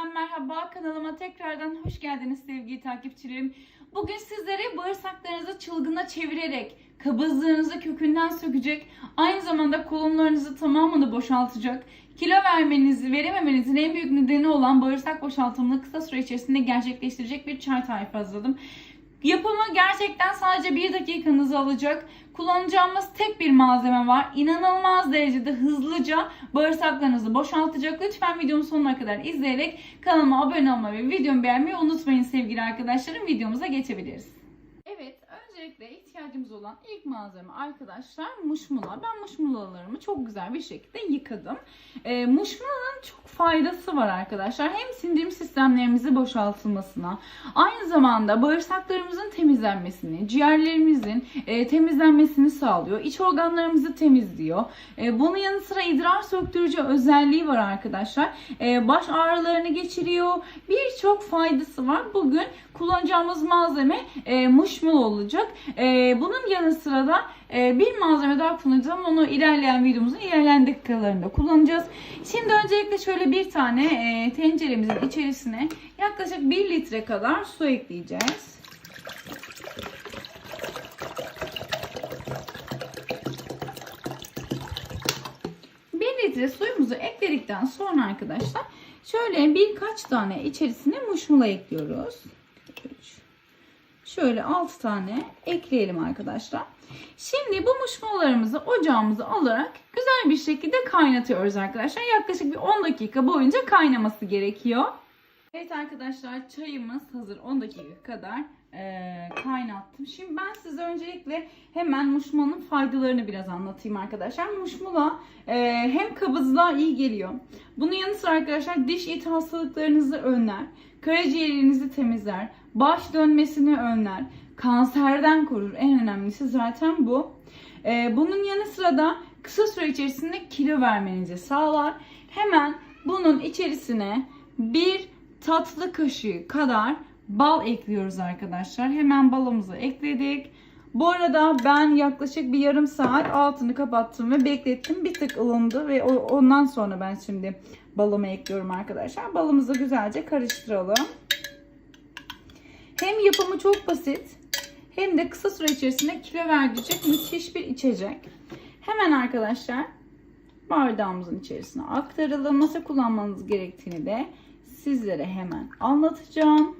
Yeniden merhaba kanalıma tekrardan hoş geldiniz sevgili takipçilerim. Bugün sizlere bağırsaklarınızı çılgına çevirerek kabızlığınızı kökünden sökecek, aynı zamanda kolonlarınızı tamamını boşaltacak, kilo vermenizi, verememenizin en büyük nedeni olan bağırsak boşaltımını kısa süre içerisinde gerçekleştirecek bir çay tarifi hazırladım. Yapımı gerçekten sadece bir dakikanızı alacak. Kullanacağımız tek bir malzeme var. İnanılmaz derecede hızlıca bağırsaklarınızı boşaltacak. Lütfen videomun sonuna kadar izleyerek kanalıma abone olmayı ve videomu beğenmeyi unutmayın sevgili arkadaşlarım. Videomuza geçebiliriz. Evet, öncelikle ihtiyacımız olan ilk malzeme arkadaşlar muşmula. Ben muşmulalarımı çok güzel bir şekilde yıkadım. E, muşmulanın çok faydası var arkadaşlar. Hem sindirim sistemlerimizi boşaltılmasına, aynı zamanda bağırsaklarımızın temizlenmesini, ciğerlerimizin e, temizlenmesini sağlıyor. İç organlarımızı temizliyor. E, bunun yanı sıra idrar söktürücü özelliği var arkadaşlar. E, baş ağrılarını geçiriyor. Birçok faydası var. Bugün kullanacağımız malzeme e, muşmula olacak. E, bunun yanı sıra da e, bir malzeme daha kullanacağım. Onu ilerleyen videomuzun ilerleyen dakikalarında kullanacağız. Şimdi öncelikle şöyle bir tane e, tenceremizin içerisine yaklaşık 1 litre kadar su ekleyeceğiz. Litre suyumuzu ekledikten sonra arkadaşlar şöyle birkaç tane içerisine muşmula ekliyoruz. Üç. Şöyle 6 tane ekleyelim arkadaşlar. Şimdi bu muşmulalarımızı ocağımıza alarak güzel bir şekilde kaynatıyoruz arkadaşlar. Yaklaşık bir 10 dakika boyunca kaynaması gerekiyor. Evet arkadaşlar çayımız hazır 10 dakika kadar e, kaynattım. Şimdi ben size öncelikle hemen muşmulanın faydalarını biraz anlatayım arkadaşlar. Muşmula e, hem kabızlığa iyi geliyor. Bunun yanı sıra arkadaşlar diş eti hastalıklarınızı önler. Karaciğerinizi temizler. Baş dönmesini önler. Kanserden korur. En önemlisi zaten bu. E, bunun yanı sıra da kısa süre içerisinde kilo vermenizi sağlar. Hemen bunun içerisine bir tatlı kaşığı kadar bal ekliyoruz arkadaşlar. Hemen balımızı ekledik. Bu arada ben yaklaşık bir yarım saat altını kapattım ve beklettim. Bir tık ılındı ve ondan sonra ben şimdi balımı ekliyorum arkadaşlar. Balımızı güzelce karıştıralım. Hem yapımı çok basit hem de kısa süre içerisinde kilo verecek müthiş bir içecek. Hemen arkadaşlar bardağımızın içerisine aktaralım. Nasıl kullanmanız gerektiğini de sizlere hemen anlatacağım.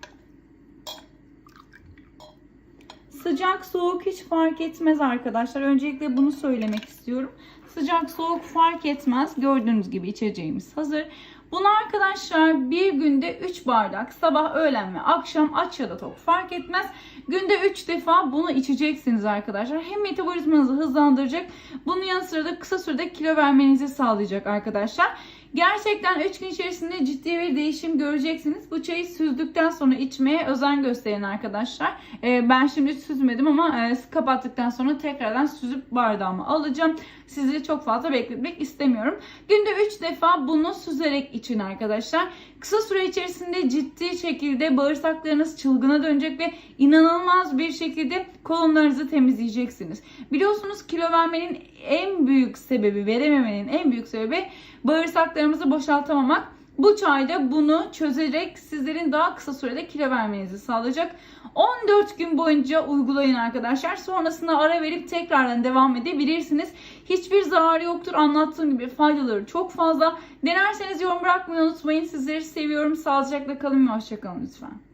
Sıcak soğuk hiç fark etmez arkadaşlar. Öncelikle bunu söylemek istiyorum. Sıcak soğuk fark etmez. Gördüğünüz gibi içeceğimiz hazır. Bunu arkadaşlar bir günde 3 bardak sabah, öğlen ve akşam aç ya da tok fark etmez. Günde 3 defa bunu içeceksiniz arkadaşlar. Hem metabolizmanızı hızlandıracak. Bunun yanı sıra da kısa sürede kilo vermenizi sağlayacak arkadaşlar. Gerçekten 3 gün içerisinde ciddi bir değişim göreceksiniz. Bu çayı süzdükten sonra içmeye özen gösterin arkadaşlar. Ee, ben şimdi süzmedim ama e, kapattıktan sonra tekrardan süzüp bardağımı alacağım. Sizi çok fazla bekletmek istemiyorum. Günde 3 defa bunu süzerek için arkadaşlar. Kısa süre içerisinde ciddi şekilde bağırsaklarınız çılgına dönecek ve inanılmaz bir şekilde kolonlarınızı temizleyeceksiniz. Biliyorsunuz kilo vermenin en büyük sebebi, verememenin en büyük sebebi bağırsaklarımızı boşaltamamak. Bu çayda bunu çözerek sizlerin daha kısa sürede kilo vermenizi sağlayacak. 14 gün boyunca uygulayın arkadaşlar. Sonrasında ara verip tekrardan devam edebilirsiniz. Hiçbir zararı yoktur. Anlattığım gibi faydaları çok fazla. Denerseniz yorum bırakmayı unutmayın. Sizleri seviyorum. Sağlıcakla kalın ve hoşçakalın lütfen.